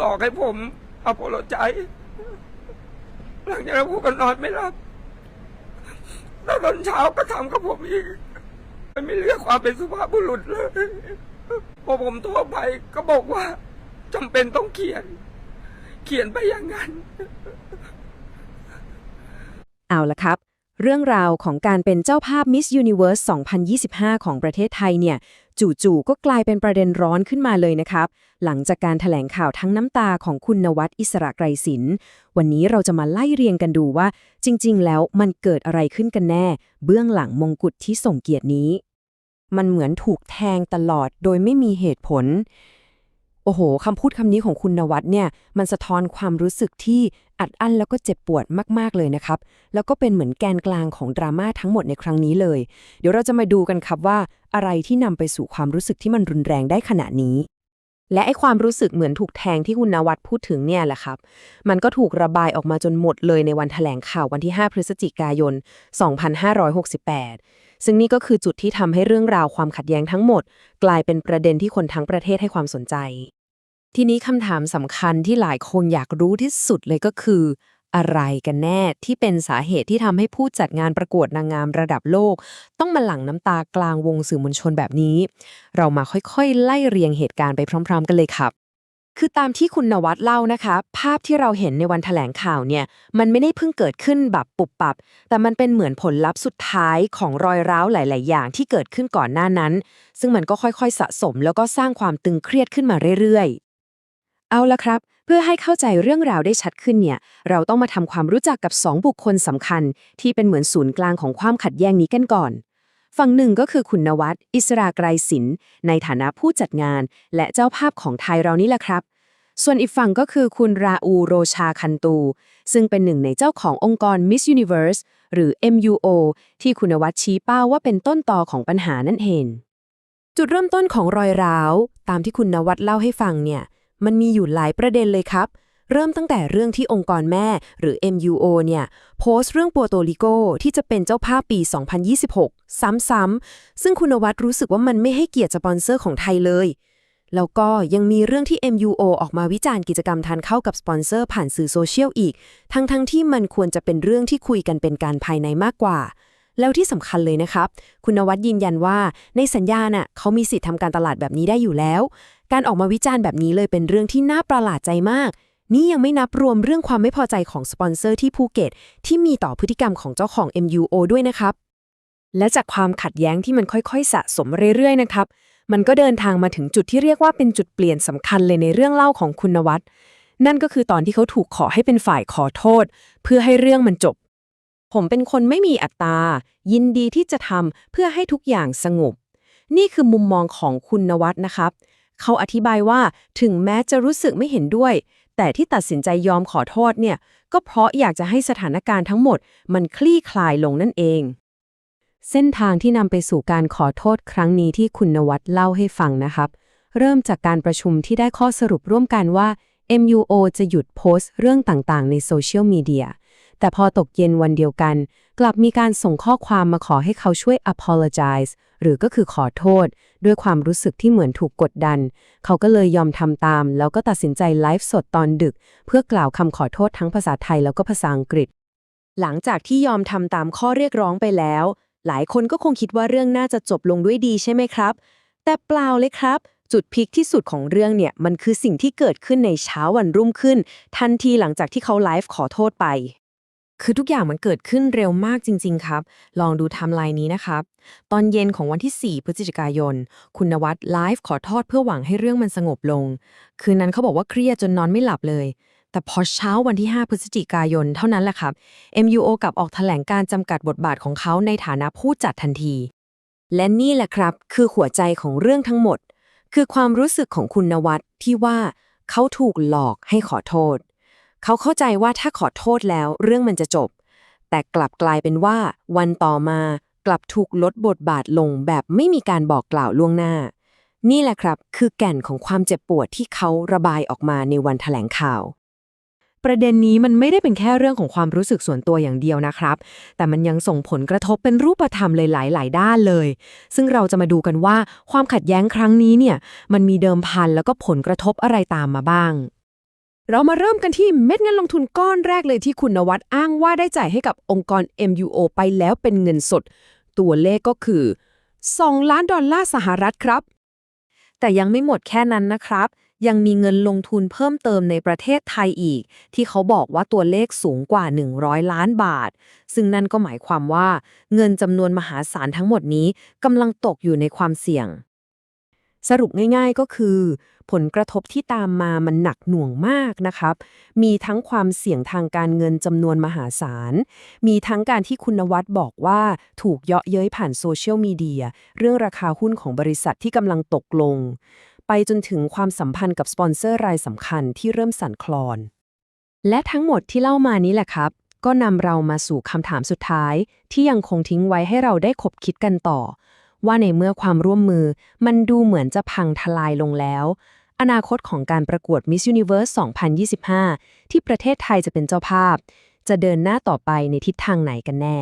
หลอกให้ผมเอภโลใจ หลังจากนั้นผมก็นอนไม่หลับแล้วตอนเช้าก็ทำกับผมอีก มันไม่เลือกความเป็นสุภาพบุรุษเลยพอผมโทรไปก็บอกว่าจำเป็นต้องเขียน เขียนไปอย่างนั้นเอาละครับ เรื่องราวของการเป็นเจ้าภาพ Miss Universe 2025 ของประเทศไทยเนี่ย จู่ๆก็กลายเป็นประเด็นร้อนขึ้นมาเลยนะครับ หลังจากการถแถลงข่าวทั้งน้ำตาของคุณนวัดอิสระไกรศิลป์วันนี้เราจะมาไล่เรียงกันดูว่า จริง ๆ แล้วมันเกิดอะไรขึ้นกันแน่ เบื้องหลังมงกุฎที่ส่งเกียรตินี้ มันเหมือนถูกแทงตลอดโดยไม่มีเหตุผล โอ้โหคำพูดคำนี้ของคุณนวัดเนี่ย มันสะท้อนความรู้สึกที่ อัดอั้นแล้วก็เจ็บปวดมากๆเลยนะครับ แล้วก็เป็นเหมือนแกนกลางของดราม่าทั้งหมดในครั้งนี้เลย เดี๋ยวเราจะมาดูกันครับว่า อะไรที่นำไปสู่ความรู้สึกที่มันรุนแรงได้ขนาดนี้ และไอ้ความรู้สึกเหมือนถูกแทงที่คุณนวัดพูดถึงเนี่ยแหละครับ มันก็ถูกระบายออกมาจนหมดเลยในวันแถลงข่าววันที่ 5 พฤศจิกายน 2568 ซึ่งนี่ก็คือจุดที่ทำให้เรื่องราวความขัดแย้งทั้งหมด กลายเป็นประเด็นที่คนทั้งประเทศให้ความสนใจ ทีนี้คำถามสำคัญที่หลายคนอยากรู้ที่สุดเลยก็คือ อะไรกันแน่ที่เป็นสาเหตุที่ทำให้ผู้จัดงานประกวดนางงามระดับโลก ต้องมาหลั่งน้ำตากลางวงสื่อมวลชนแบบนี้ เรามาค่อยๆ ไล่เรียงเหตุการณ์ไปพร้อม ๆ กันเลยครับคือตามที่คุณนวัดเล่านะคะ ภาพที่เราเห็นในวันแถลงข่าวเนี่ย มันไม่ได้เพิ่งเกิดขึ้นแบบปุบปับ แต่มันเป็นเหมือนผลลัพธ์สุดท้ายของรอยร้าวหลาย ๆ อย่างที่เกิดขึ้นก่อนหน้านั้น ซึ่งมันก็ค่อย ๆ สะสม แล้วก็สร้างความตึงเครียดขึ้นมาเรื่อยๆ เอาละครับ เพื่อให้เข้าใจเรื่องราวได้ชัดขึ้นเนี่ย เราต้องมาทำความรู้จักกับ 2 บุคคลสำคัญ ที่เป็นเหมือนศูนย์กลางของความขัดแย้งนี้กันก่อน ฝั่งหนึ่งก็คือคุณนวัดอิสราไกรศิลป์ในฐานะผู้จัดงาน และเจ้าภาพของไทยเรานี่แหละครับ ส่วนอีกฝั่งก็คือคุณราอูโรชาคันตู ซึ่งเป็นหนึ่งในเจ้าขององค์กร Miss Universe หรือ MUO ที่คุณนวัดชี้เป้าว่าเป็นต้นตอของปัญหานั่นเองจุดเริ่มต้นของรอยร้าว ตามที่คุณนวัดเล่าให้ฟังเนี่ย มันมีอยู่หลายประเด็นเลยครับ เริ่มตั้งแต่เรื่องที่องค์กรแม่หรือ MUO เนี่ย โพสต์เรื่องปัวโตริโกที่จะเป็นเจ้าภาพปี 2026 ซ้ำๆ ซึ่งคุณวัดรู้สึกว่ามันไม่ให้เกียรติสปอนเซอร์ของไทยเลย แล้วก็ยังมีเรื่องที่ MUO ออกมาวิจารณ์กิจกรรมทานเข้ากับสปอนเซอร์ผ่านสื่อโซเชียลอีก ทั้งๆทที่มันควรจะเป็นเรื่องที่คุยกันเป็นการภายในมากกว่าแล้วที่สำคัญเลยนะครับ คุณนวัดยืนยันว่าในสัญญาน่ะเขามีสิทธิ์ทำการตลาดแบบนี้ได้อยู่แล้ว การออกมาวิจารณ์แบบนี้เลยเป็นเรื่องที่น่าประหลาดใจมาก นี่ยังไม่นับรวมเรื่องความไม่พอใจของสปอนเซอร์ที่ภูเก็ตที่มีต่อพฤติกรรมของเจ้าของ MUO ด้วยนะครับ และจากความขัดแย้งที่มันค่อยๆ สะสมเรื่อยๆนะครับ มันก็เดินทางมาถึงจุดที่เรียกว่าเป็นจุดเปลี่ยนสำคัญเลยในเรื่องเล่าของคุณนวัดนั่นก็คือตอนที่เขาถูกขอให้เป็นฝ่ายขอโทษ เพื่อให้เรื่องมันจบ ผมเป็นคนไม่มีอัตตา ยินดีที่จะทำเพื่อให้ทุกอย่างสงบ นี่คือมุมมองของคุณนวัดนะครับ เขาอธิบายว่าถึงแม้จะรู้สึกไม่เห็นด้วย แต่ที่ตัดสินใจยอมขอโทษเนี่ย ก็เพราะอยากจะให้สถานการณ์ทั้งหมด มันคลี่คลายลงนั่นเอง เส้นทางที่นำไปสู่การขอโทษครั้งนี้ที่คุณนวัดเล่าให้ฟังนะครับ เริ่มจากการประชุมที่ได้ข้อสรุปร่วมกันว่า MUO จะหยุดโพสต์เรื่องต่างๆ ในโซเชียลมีเดีย แต่พอตกเย็นวันเดียวกัน กลับมีการส่งข้อความมาขอให้เขาช่วย apologize หรือก็คือขอโทษ ด้วยความรู้สึกที่เหมือนถูกกดดัน เขาก็เลยยอมทำตาม แล้วก็ตัดสินใจไลฟ์สดตอนดึก เพื่อกล่าวคำขอโทษทั้งภาษาไทยแล้วก็ภาษาอังกฤษ หลังจากที่ยอมทำตามข้อเรียกร้องไปแล้ว หลายคนก็คงคิดว่าเรื่องน่าจะจบลงด้วยดีใช่ไหมครับ แต่เปล่าเลยครับจุดพีคที่สุดของเรื่องเนี่ย มันคือสิ่งที่เกิดขึ้นในเช้าวันรุ่งขึ้น ทันทีหลังจากที่เขาไลฟ์ขอโทษไป คือทุกอย่างมันเกิดขึ้นเร็วมากจริง ๆ ครับ ลองดูไทม์ไลน์นี้นะครับ ตอนเย็นของวันที่ 4 พฤศจิกายน คุณนวัดไลฟ์ขอโทษเพื่อหวังให้เรื่องมันสงบลง คืนนั้นเขาบอกว่าเครียดจนนอนไม่หลับเลย แต่พอเช้าวันที่ 5 พฤศจิกายนเท่านั้นแหละครับ MUO กลับออกแถลงการจำกัดบทบาทของเขาในฐานะผู้จัดทันที และนี่แหละครับ คือหัวใจของเรื่องทั้งหมด คือความรู้สึกของคุณนวัดที่ว่าเขาถูกหลอกให้ขอโทษ เขาเข้าใจว่าถ้าขอโทษแล้วเรื่องมันจะจบ แต่กลับกลายเป็นว่า วันต่อมากลับถูกลดบทบาทลงแบบไม่มีการบอกกล่าวล่วงหน้า นี่แหละครับ คือแก่นของความเจ็บปวดที่เขาระบายออกมาในวันแถลงข่าว ประเด็นนี้มันไม่ได้เป็นแค่เรื่องของความรู้สึกส่วนตัวอย่างเดียวนะครับ แต่มันยังส่งผลกระทบเป็นรูปธรรมเลยหลาย ๆ ด้านเลย ซึ่งเราจะมาดูกันว่าความขัดแย้งครั้งนี้เนี่ย มันมีเดิมพันแล้วก็ผลกระทบอะไรตามมาบ้าง เรามาเริ่มกันที่เม็ดเงินลงทุนก้อนแรกเลยที่คุณนวัดอ้างว่าได้จ่ายให้กับองค์กร MUO ไปแล้วเป็นเงินสด ตัวเลขก็คือ 2 ล้านดอลลาร์สหรัฐครับ แต่ยังไม่หมดแค่นั้นนะครับ ยังมีเงินลงทุนเพิ่มเติมในประเทศไทยอีก ที่เขาบอกว่าตัวเลขสูงกว่า 100 ล้านบาท ซึ่งนั่นก็หมายความว่า เงินจำนวนมหาศาลทั้งหมดนี้กำลังตกอยู่ในความเสี่ยง สรุปง่ายๆก็คือ ผลกระทบที่ตามมามันหนักหน่วงมากนะครับ มีทั้งความเสี่ยงทางการเงินจำนวนมหาศาล มีทั้งการที่คุณนวัดบอกว่าถูกเยาะเย้ยผ่านโซเชียลมีเดียเรื่องราคาหุ้นของบริษัทที่กำลังตกลง ไปจนถึงความสัมพันธ์กับสปอนเซอร์รายสำคัญที่เริ่มสั่นคลอน และทั้งหมดที่เล่ามานี้แหละครับ ก็นำเรามาสู่คำถามสุดท้าย ที่ยังคงทิ้งไว้ให้เราได้คบคิดกันต่อ ว่าในเมื่อความร่วมมือ มันดูเหมือนจะพังทลายลงแล้ว อนาคตของการประกวด Miss Universe 2025 ที่ประเทศไทยจะเป็นเจ้าภาพ จะเดินหน้าต่อไปในทิศทางไหนกันแน่